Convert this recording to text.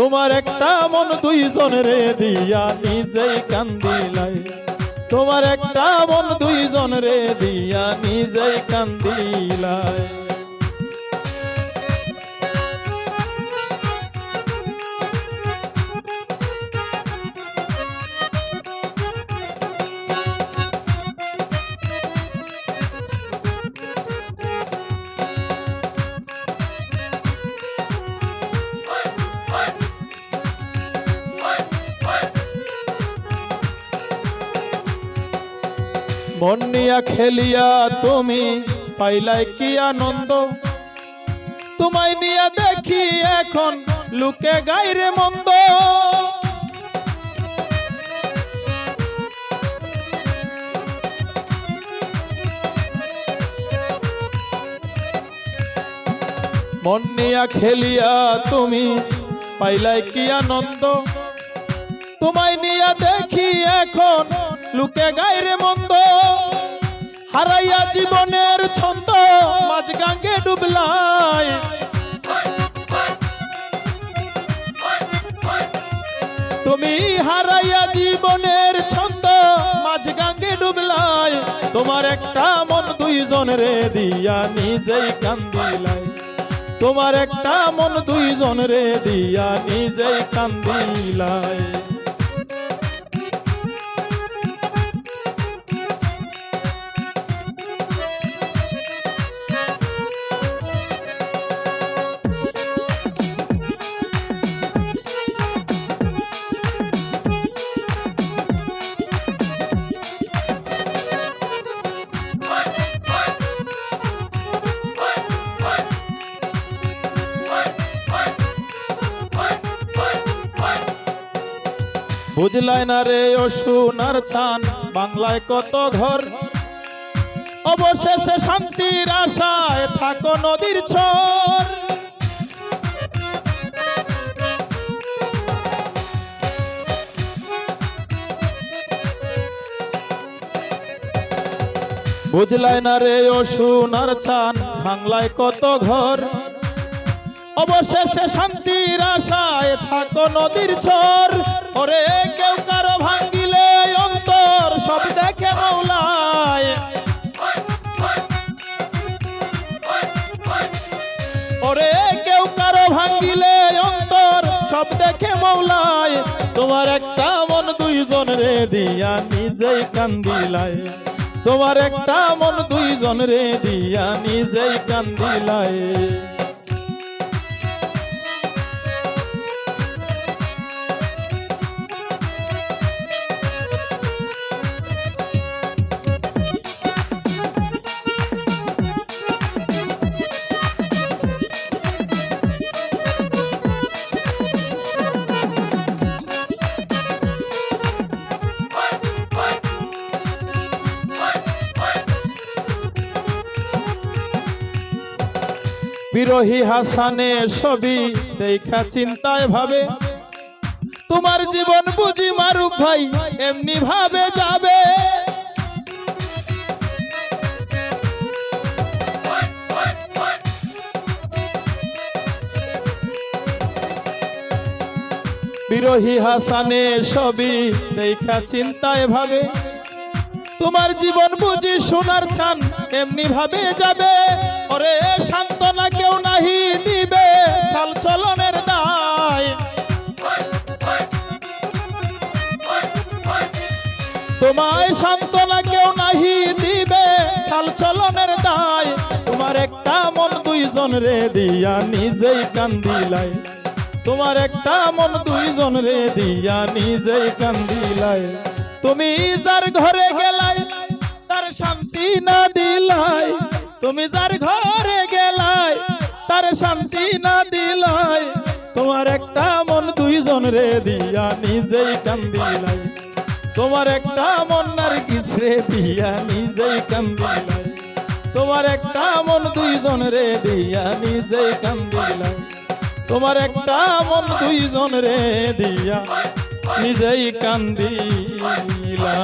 তোমার একটা মন দুইজন রে দিয়া নিজেই কান্দিলাই তোমার একটা মন দুইজন রে দিয়া নিজেই কান্দিলাই মন খেলিয়া তুমি পাইলাই কি আনন্দ? তোমায় নিয়া দেখি এখন লুকে গাইরে মন্দ। মন খেলিয়া তুমি পাইলাই কি আনন্দ? তোমায় নিয়া দেখি এখন লুকে গাইরে মন্দ, হারাইয়া জীবনের ছন্দ মাঝ গাঙ্গে ডুবলাই তুমি হারাইয়া জীবনের ছন্দ মাঝ গাঙ্গে ডুবলাই তোমার একটা মন দুইজন রে দিয়া নিজেই কান্দিলাই তোমার একটা মন দুইজন রে দিয়া নিজেই কান্দিলাই বুঝলাই না রে ও সোনার ছান, বাংলায় কত ঘর? অবশেষে শান্তির আশায় থাকো নদীর ছর। বুঝলাই না রে ও সোনার ছান, বাংলায় কত ঘর? অবশেষে শান্তির আশায় থাকো নদীর ছর। ওরে ওরে কেউ কারও ভাঙিলে অন্তর, সব দেখে মৌলায়, তোমার একটা মন দুইজন রে দিয়া নিজেই কান্দিলায়। তোমার একটা মন দুইজন রে দিয়া নিজেই কান্দিলায়। বিরোহী হাসানের ছবি দেখা চিন্তায় ভাবে। তোমার জীবন বুঝি মারুক ভাই, এমনি ভাবে যাবে। বিরোহী হাসানের ছবি দেখা চিন্তায় ভাবে। তোমার জীবন বুঝি সোনার ছান, এমনি ভাবে যাবে। তোমায় সান্ত্বনা কেউ নাহি দিবে। চাল চলনের দায়, তোমার একটা মন দুইজন রে দিয়া নিজেই কান্দিলাই তোমার একটা মন দুইজন রে দিয়া নিজেই কান্দিলাই তুমি যার ঘরে গেলাই, তার শান্তি না দিলাই। তুমি যার ঘরে গেলাই, তার শান্তি না দিলাই। তোমার একটা মন দুইজন রে দিয়া নিজেই কান্দিলাই তোমার একটা মন আর কিসরে দিয়া নিজেই কান্দিলাই তোমার একটা মন দুইজন রে দিয়া নিজেই কান্দিলাই তোমার একটা মন দুইজন রে দিয়া নিজেই কান্দিলা